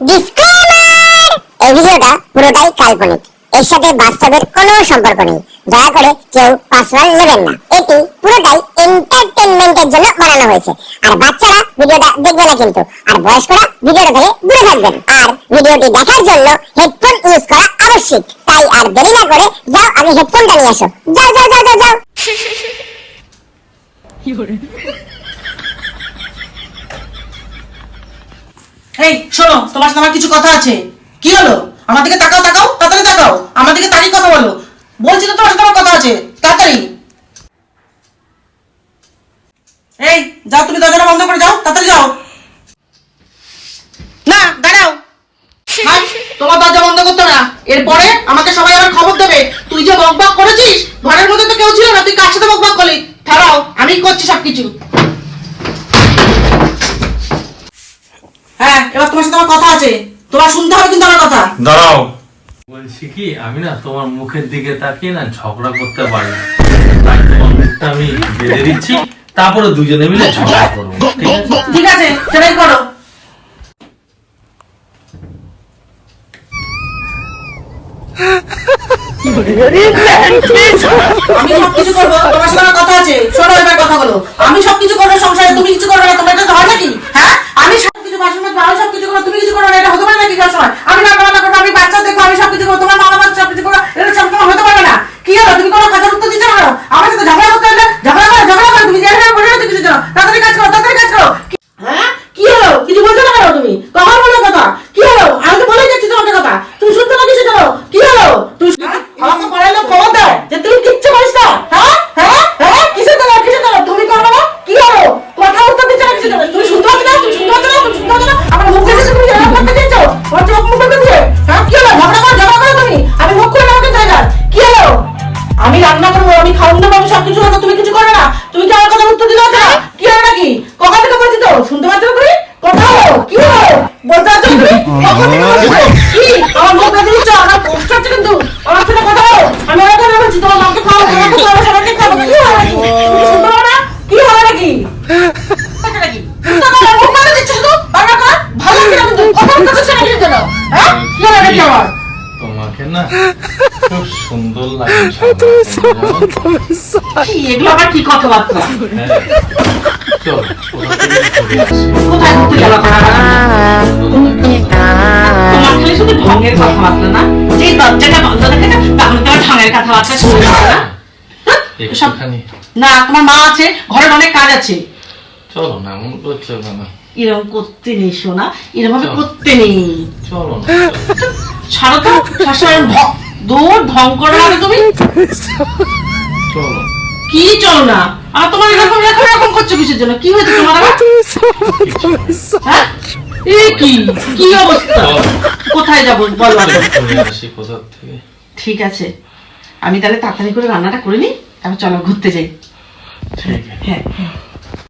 Disclaimer এই ভিডিওটা পুরোটাই কাল্পনিক। এর সাথে বাস্তবের কোনো সম্পর্ক নেই। দয়া করে কেউ পার্সোনাল নেবেন না। এটি পুরোটাই এন্টারটেইনমেন্টের জন্য বানানো হয়েছে। আর বাচ্চারা ভিডিওটা দেখবে না কিন্তু। আর বয়স্করা ভিডিওটা থেকে দূরে থাকবেন। আর ভিডিওটি দেখার জন্য হেডফোন ইউজ করা আবশ্যক। তাই আর দেরি না করে যাও, আগে হেডফোনটা নিয়ে আসো। যাও যাও যাও যাও যাও। এই, শোনো, তোমার সাথে আমার কিছু কথা আছে। কি হলো? আমার দিকে তাকাও তাকাও, তাড়াতাড়ি তাকাও। আমার দিকে তাড়ি কথা বলো। বলছি তো তোমার সাথে আমার কথা আছে। তাড়াতাড়ি। এই, যাও, তুমি দরজাটা বন্ধ করে যাও, তাড়াতাড়ি যাও। না, দাঁড়াও। তোমার দরজা বন্ধ করতে না। এরপরে আমাকে সবাই আবার খবর দেবে। তুই যে বক বক করেছিস, ঘরের মধ্যে তো কেউ ছিল না, তুই কার সাথে বক বক করলি? দাঁড়াও আমি করছি সবকিছু হ্যাঁ এবার তোমার সাথে আমার কথা আছে। তোমার শুনতে হবে কিন্তু আমার কথা। দাঁড়াও। বলছি কি আমি না তোমার মুখের দিকে তাকিয়ে না ঝগড়া করতে পারি না। তাই তোমার মুখটা আমি বেঁধে দিচ্ছি তারপরে দুজনে মিলে ঝগড়া করব ঠিক আছে সেটাই করো। আমি সবকিছু করব, তোমার কথা আছে। আমি সবকিছু করব সংসারে, তুমি কিছু করবে না, তোমার এটা হয় হ্যাঁ? আমি সবকিছু বাসন মাজবো আমি সবকিছু করব, তুমি কিছু করবে এটা হতে পারে নাকি সবসময় আমি রান্না বান্না করব আমি বাচ্চা দেখব আমি সবকিছু করব তোমার মা বাবা সবকিছু করব এটা সবসময় হতে পারবে না কি হলো তুমি কোনো কাজের উত্তর দিচ্ছ না কেন? আমার সাথে ঝগড়া করতে হলে ঝগড়া করো ঝগড়া করো তুমি জানি না বলে না কিছু জন্য তাড়াতাড়ি কাজ করো তাড়াতাড়ি কাজ করো কি- হ্যাঁ কি হলো কিছু বলছো না কেন তুমি কখন বলো কথা কি হলো আমি তো বলেই যাচ্ছি তোমাকে কথা তুমি শুনছো না কিছু জানো কি হলো তুমি শু- আমাকে পড়ার লোক খবর দেয় যে তুমি কিচ্ছু করিস না হ্যাঁ হ্যাঁ হ্যাঁ কিসে দেবো কিসে দেবো তুমি করবে না কি হলো কথা উত্তর দিচ্ছ না কিছু জানো আমি রান্না করব আমি খাওয়ান সবকিছু করব তুমি কিছু করবে না তুমি কি আমার কথা উত্তর দিলে কি হলো? নাকি কখন থেকে বলছি তো শুনতে পাচ্ছ না তুমি কথা হলো কি হলো বলতে পারছ তুমি কখন থেকে বলছি তো? কি আমার মুখ বেঁধে দিচ্ছ আমার কষ্ট হচ্ছে কিন্তু আমার সাথে কথা হলো আমি অনেক কথা বলছি তোমার মাকে খাওয়াবো তোমাকে খাওয়াবো সবাইকে খাওয়াবো কি হলো নাকি তুমি শুনতে পারো না কি হলো নাকি হচ্ছে নাকি? তুমি আমার মুখ বেঁধে দিচ্ছ শুধু বারবার করে ভালো লাগে না কিন্তু কথা বলতে পারছ না কিছু জন্য হ্যাঁ কি হলো নাকি আমার তোমাকে না খুব সুন্দর লাগে এগুলো আবার কি কথাবার্তা। চল কোথা থেকে ঘুরে আসি কোথায় ঘুরতে যাওয়া তোমার খালি শুধু ঢঙের কথাবার্তা না? যে দরজাটা বন্ধ থাকে না তখন তোমার ঢঙের কথাবার্তা শুনতে হবে না? হ্যাঁ? সব একটুখানি। না তোমার মা আছে ঘরের অনেক কাজ আছে। চলো না এমন করছ এরকম করতে নেই শোনা এরকম ভাবে করতে নেই। চলো না ছাড়ো তো ঢং দূর ঢং করো না। তুমি কি চলো না? আর তোমার এরকম এরকম এরকম করছ কিসের জন্য? কি হয়েছে তোমার হ্যাঁ? এ কি? কি অবস্থা? কোথায় যাব? বলো কোথা থেকে? ঠিক আছে। আমি তাহলে তাড়াতাড়ি করে রান্নাটা করে নিই। তারপর চলো ঘুরতে যাই। হ্যাঁ হ্যাঁ।